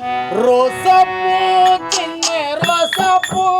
ரோசப்பூ சின்ன ரோசப்பூ.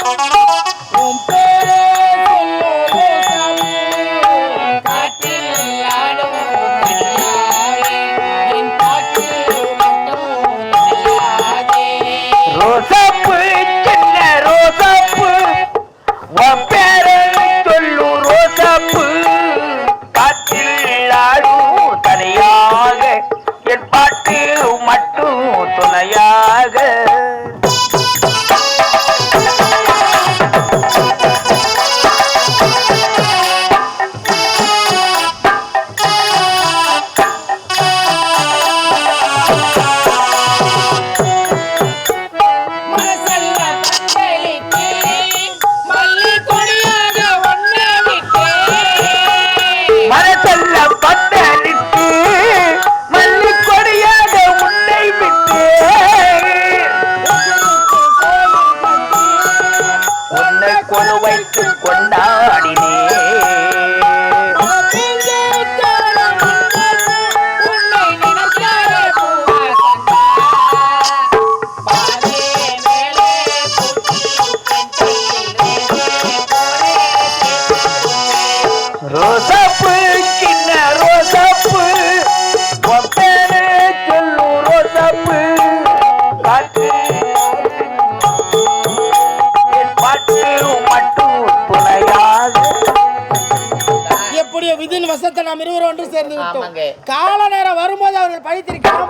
இருவரும் ஒன்று சேர்ந்து விட்டோம். கால நேரம் வரும்போது அவர்கள் படித்திருக்கிறார்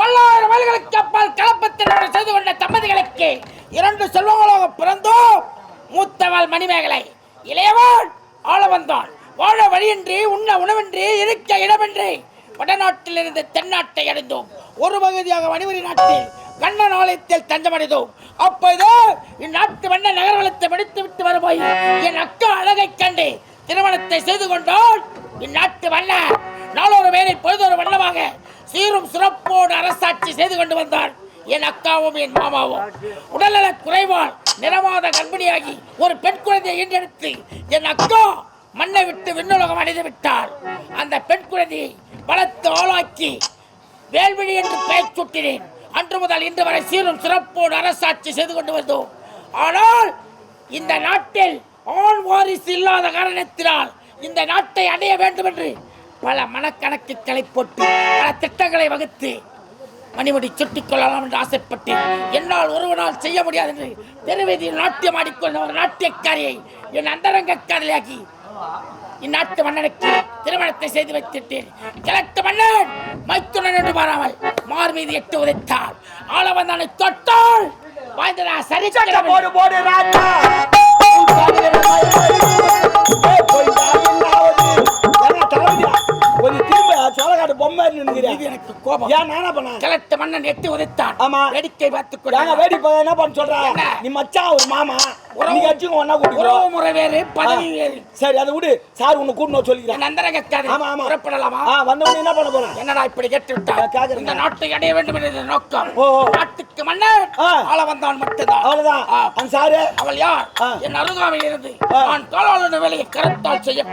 பல்லாயிரம் மைல்களுக்கு அப்பால் கலப்பத்தினோடு செய்து கொண்ட தம்பதிகளுக்கு இரண்டு செல்வங்களாக பிறந்தோம். மூத்தவள் மணிமேகலை. இளையவன் ஆள வந்தான் வாழ வழியின்றி உண்ண உணவின்றி இருக்க இடமின்றி வடநாட்டிலிருந்து தென்னாட்டை அடைந்தோம். ஒரு பகுதியாக மணிபுரி நாட்டில் கண்ணன் ஆலயத்தில் தஞ்சமடைந்தோம் அப்போது இந்நாட்டு வண்ண நகர்வலத்தை முடித்து விட்டு வரும்போது என் அக்கா அழகைக் கண்டு திருமணத்தை செய்து கொண்டால் இந்நாட்டு வண்ண நாலொரு பேரை பொழுதொரு வண்ணமாக சீரும் சிறப்போடு அரசாட்சி செய்து கொண்டு வந்தார் என் அக்காவும் என் மாமாவும். உடல்நல குறைவால் நிறமாத கர்ப்பிணியாகி ஒரு பெண் குழந்தையை ஈண்டெடுத்து என் அக்கா மண்ணை விட்டு விண்ணுலகம் அடைந்து விட்டார். அந்த பெண் குழந்தையை பலத்து ஆளாக்கி வேல்விழி என்று பெயர் சுட்டினேன். அன்று முதல் இன்று வரை சீரும் சிறப்போடு அரசாட்சி செய்து கொண்டு வந்தோம். ஆனால் இந்த நாட்டில் ஆண் வாரிசு இல்லாத காரணத்தினால் இந்த நாட்டை அடைய வேண்டும் என்று பல மனக்கணக்குகளை போட்டு பல திட்டங்களை வகுத்து மணிமுடி சுட்டிக் கொள்ளலாம் என்று ஆசைப்பட்டேன் என்னால் ஒருவனால் செய்ய முடியாது என்று தெருவீதியில் நாட்டியம் ஆடிக்கொண்ட ஒரு நாட்டியக்காரியை என் அந்தரங்க காதலியாக்கி இந்நாட்டு மன்னனுக்கு திருமணத்தை செய்து வைத்திட்டேன். கிழக்கு மன்னன் மைத்துனன் என்று மாறாமல் மார் மீது எட்டு உதைத்தாள். ஆள வந்தானை தொட்டால் வாய்ந்ததா சரி போடு போடு ராஜா. பொம்மை நின்னுக்கிறேன் எனக்கு கோபம். ஏன் நானா பண்ண? கிழட்டு மன்னன் எட்டு உதைத்தான். ஆமா. வேடிக்கை பார்த்துக் ஏங்க கொண்டு வேடி போய் என்ன பண்ண சொல்ற? என்ன? நீ மச்சான் ஒரு மாமா. உறவு- அடிச்சுங்க ஒன்னா உறவு முறை வேறு பதவி வேறு. சரி அதை விடு. சார் உன்னை கூட்டணும் சொல்லிக்கிறேன். அந்தரங்க காதலி ஆமா ஆமா. புறப்படலாமா? ஆ வந்த உடனே என்ன பண்ண போறேன்? என்னடா இப்படி கேட்டு கேக்குறேன். இந்த நாட்டை அடைய வேண்டும் என்ற நோக்கம். நாட்டுக்கு மன்னர். ஆள வந்தான் மட்டும்தான். அவ்வளவுதான். அந்த சாரு? அவள் யார். என் அருகாமையில் இருந்து. நான் வேலையை கருத்தால் அப்படின்றா? செய்ய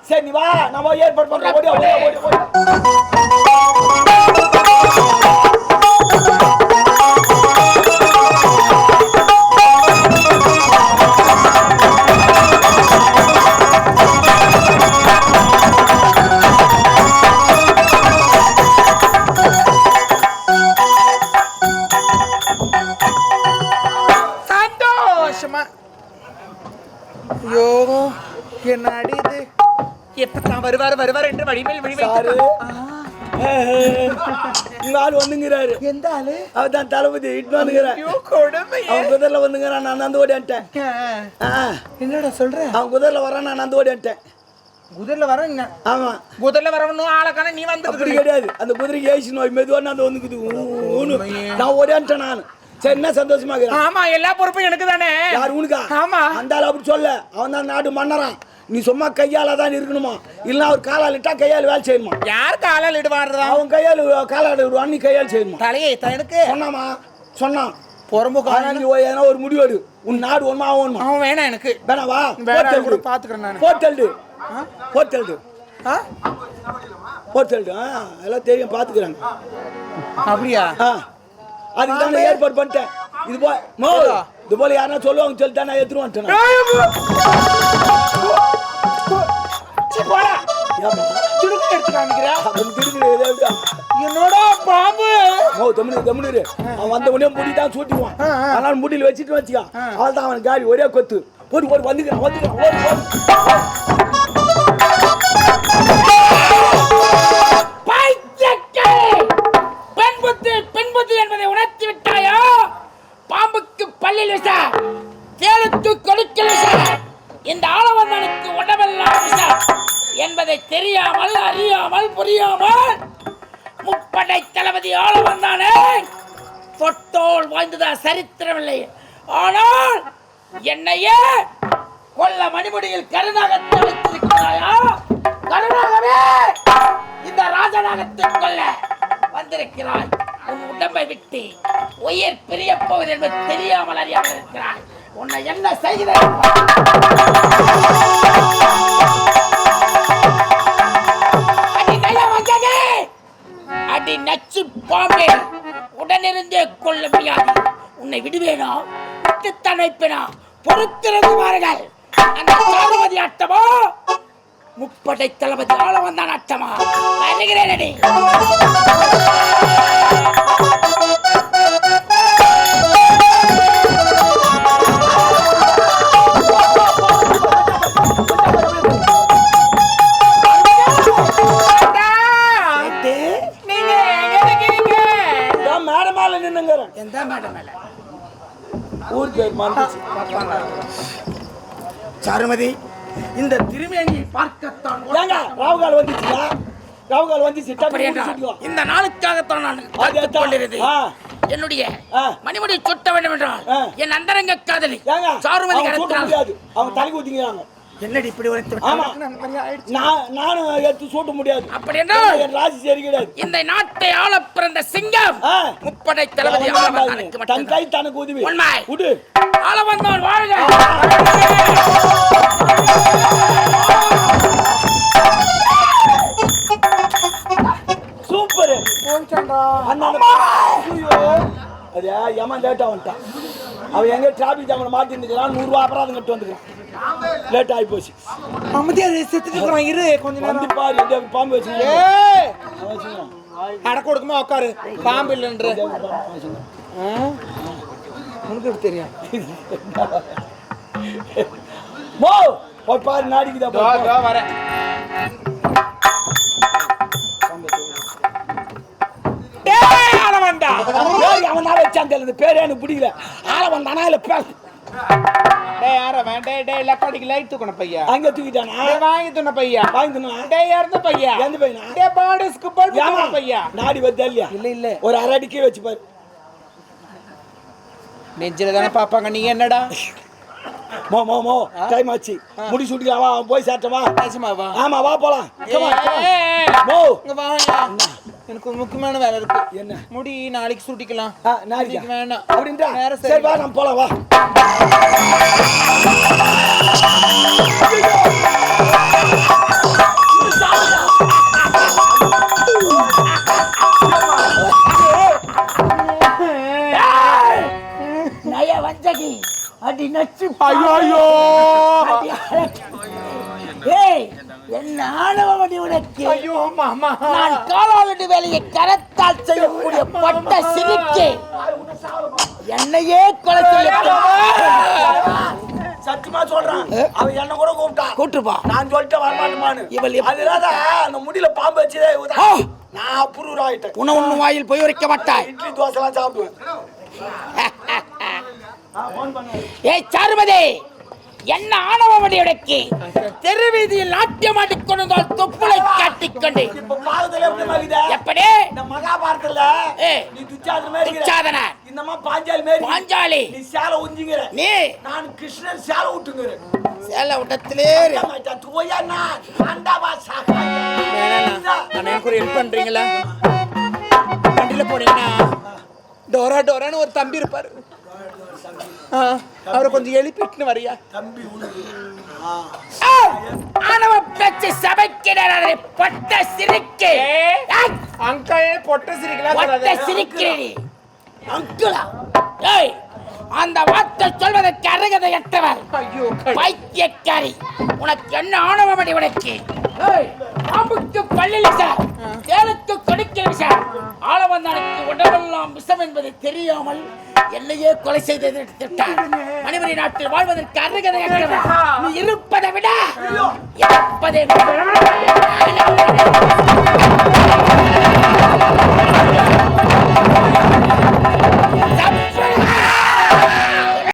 சரி நீ வா. நம்ம ஏற்பாடு பண்றோம் ஓடி ஓடி ஓடி. ஆள் வந்துங்கிறாரு. எந்த ஆளு? அவதான் தளபதி இட்டு வந்துங்கிறான் ஐயோ கொடுமை அவன் குதிரைல வந்துங்கிறான் நான் நந்து ஓடிட்டேன் என்னடா சொல்ற? அவன் குதிரைல வரான் நான் நந்து ஓடிட்டேன் குதிரைல வர ஆமா. குதிரைல வரவனும் ஆளக்கான நீ அப்படி வந்து கிடையாது. அந்த குதிரைக்கு ஏசி நோய் மெதுவா நான் வந்துக்குது. நான் ஓடிட்டேன் நான். சரி என்ன சந்தோஷமா ஆமா எல்லா பொறுப்பும் எனக்கு தானே? யார் உனக்கா ஆமா. அந்த ஆள் அப்படி சொல்ல. அவன் தான் நாடு மன்னரான் நீ சும்மா கையால தான் இருக்கணுமா? இல்லைன்னா அவர் காலால் இட்டா கையால் வேலை செய்யணுமா யார் காலால் இடுவாடுறா அவன் கையால் காலால் விடுவான் நீ கையால் செய்யணுமா தலையை எனக்கு சொன்னாமா? சொன்னான். பொறம்பு ஆனா நீ ஓ- எதனா ஒரு முடிவு எடு உன் நாடு ஒன்றுமா ஆகணுமா அவன் வேணாம் எனக்கு. வேணாவா ஆள் கூட போட்டல் பாத்துக்கிறேன் நானு? போட்டு சொல்லிட்டு ஆ? எல்லாம் தெரியும் பார்த்துக்கிறாங்க அப்படியா? ஆ. அதுக்கு தான் ஏற்பாடு பண்ணிட்டேன். இது போல இது போல யாரா சொல்லுவாங்க சொல்லிட்டு நான் எடுத்துட்டு வந்துட்டேன் சீ, போடா. ஏம்மா? துடுக்கு எடுத்து காமிக்கிற அவன் திரும்பி இதே இருக்கா. என்னோட பாம்பு? ஓ தமிழ் தமிழ் அவன் வந்த உடனே முடி தான் ஆ. அதனால முடியில் வச்சுட்டு வச்சுக்கா. அவள் தான் அவன் காலி ஒரே கொத்து. போட்டு போட்டு வந்துக்கிறான் வந்துக்கிறான் ஓடு, என்பதை உணர்த்தி விட்டாயா? பாம்புக்கு பல்லில் விஷ தேளுக்கு கொடுக்கல் இந்த விஷ என்பதை தெரியாமல் அறியாமல் புரியாமல் முப்படை தளபதி ஆளவந்தானே தொட்டோல் வாய்ந்ததா சரித்திரமில்லை ஆனால் என்னையே கொல்ல மணிமுடியில் கருணாகத்தை வைத்திருக்கிறாயா? கருணாகவே இந்த ராஜநாகத்தை கொல்ல வந்திருக்கிறாய். உன் உடம்பை விட்டு உயிர் பிரிய போவது என்பது தெரியாமல் அறியாமல் இருக்கிறாய். உன்னை என்ன செய்கிறேன்? பாம்பே உடனிருந்தே கொள்ள முடியாது. உன்னை விடுவேனா? விட்டுத்தான் வைப்பேனா பொறுத்திருந்து பாருங்கள். அந்த சாருமதி அட்டமா? முப்படை தளபதி ஆள வந்தான் அட்டமா? வருகிறேன் பேர் மறந்துச்சு சாருமதி இந்த திருமேனியை பார்க்கத்தான் ஏங்க ராவுகால் வந்துச்சுயா ராவுகால் வந்துச்சு. இந்த நாளுக்காகத்தான் நான். என்னுடைய. மணிமுடி சுட்ட வேண்டும் என்றால். என் அந்தரங்க காதலி சாருமதி கடத்தினால் அவங்க தலைக்கு ஊத்திக்கிறாங்க என்னடி இப்படி உரைத்து? நான் நானும் எடுத்து சூட்ட முடியாது அப்படி என்றால் என் ராசி சரி கிடையாது இந்த நாட்டை ஆள பிறந்த சிங்கம். முப்படை தளபதி தன். கை தனக்கு உதவி. உண்மை. விடு ஆள வந்தவன் வாழ்க சூப்பர். அது ஏமா லேட்டா வந்துட்டான் அவன் எங்க டிராபிக் ஜாமில் மாட்டி இருந்துக்கிறான் நூறுரூவா அபராதம் கட்டு வந்துக்கிறான். லேட் ஆகி போச்சு அமைதியா செத்துட்டு இருக்கிறோம் இரு கொஞ்ச நேரம். வந்து பாரு இந்த பாம்பு வச்சுக்கோ ஏய்! அவன் வச்சுக்கோ அட கொடுக்குமா உட்காரு பாம்பு இல்லைன்ற. உனக்கு எப்படி தெரியும்? மோ போய் பாரு நாடிக்குதா பேர் அவன் தான் வச்சான் தெரியல பேரே எனக்கு பிடிக்கல. ஆள வந்தானா இல்ல பேச டேய் யார வேண்டாம் டேய் லக்காடிக்கு லைட் தூக்கணும் பையா? அங்க தூக்கிட்டானா? டேய் வாங்கி துண்ண பையா? வாங்கினா டேய் யாருந்த பையா? எந்த பையனா? டேய் பாடிஸ்க்கு பல்பு தூக்கணும் பையா? நாடி வந்தா இல்லையா? இல்ல இல்ல. ஒரு அரை அடிக்கே வச்சு பாரு. நெஞ்சில தானே பாப்பாங்க நீ என்னடா? மோ மோ மோ. டைம் ஆச்சு. முடி சுட்டிக்கலாம் வா போய் சாட்டவா நிஜமாவா ஆமா வா போலாம். மோ. வாயா எனக்கு ஒரு முக்கியமான வேலை இருக்கு. என்ன? முடி நாளைக்கு சூட்டிக்கலாம். நாளைக்கா? வேண்டாம் அப்படின்ட்டா சரி வா நம்ம போலாம் வா. என்ன ஆணவமணி உனக்கு ஐயோ மாமா. நான் வேலையை கரத்தால் செய்யக்கூடிய பட்ட சிரிக்கு என்னையே கொலை செய்ய சத்தியமா சொல்றான். என்ன கூட கூப்பிட்டான் கூட்டுப்பா. நான் சொல்லிட்டு வரமாட்டேமான்னு இவள் அதனால அந்த முடியல பாம்பு வச்சதே! நான் அப்ரூவ் ஆயிட்டேன். உன உண்ணு வாயில் போய் உரைக்க மாட்டாய். இட்லி தோசை எல்லாம் சாப்பிடுவேன். ஏய் சாருமதி! என்ன ஆணவமணி உனக்கு தெரு வீதியில் நாட்டியம் ஆடிக்கொண்டால் தொப்புளை காட்டிக்கொண்டு. எப்படி மகாபாரதத்துல. நீ துச்சாதன மாதிரி இருக்கிற. துச்சாதன. இந்த மாதிரி பாஞ்சாலி மாதிரி பாஞ்சாலி. நீ சேலை உஞ்சிங்கிற நீ. நான் கிருஷ்ணன் சேலை விட்டுங்கிற சேல விடத்திலே இரு. தூயா நான்? ஆண்டாவா சாகா. எனக்கு ஒரு ஹெல்ப் பண்றீங்களா? வண்டியில போனீங்கன்னா டோரா டோரான்னு ஒரு தம்பி இருப்பாரு. அவரை கொஞ்சம் எழுப்பிட்டுன்னு வரியா? தம்பி ஆணவ பேச்சு சபைக்கிறாரே பொட்ட சிரிக்கு. அங்கிள் பொட்ட பொட்ட சிரிக்கிறீ அங்கிளா? ஏய் அந்த வார்த்தை சொல்வதற்கு அருகதை எட்டவர். ஐயோ பைத்தியக்காரி. உனக்கு என்ன ஆணவமடி உனக்கு? பாம்புக்கு பள்ளியில் சார். தேனுக்கு கொடுக்கிற சார். ஆளவந்தானுக்கு உடம்பெல்லாம் விஷம் என்பது தெரியாமல் என்னையே கொலை செய்தது திட்டம் மணிமணி நாட்டில் வாழ்வதற்கு அருகதை நீ இருப்பதை விட இருப்பதை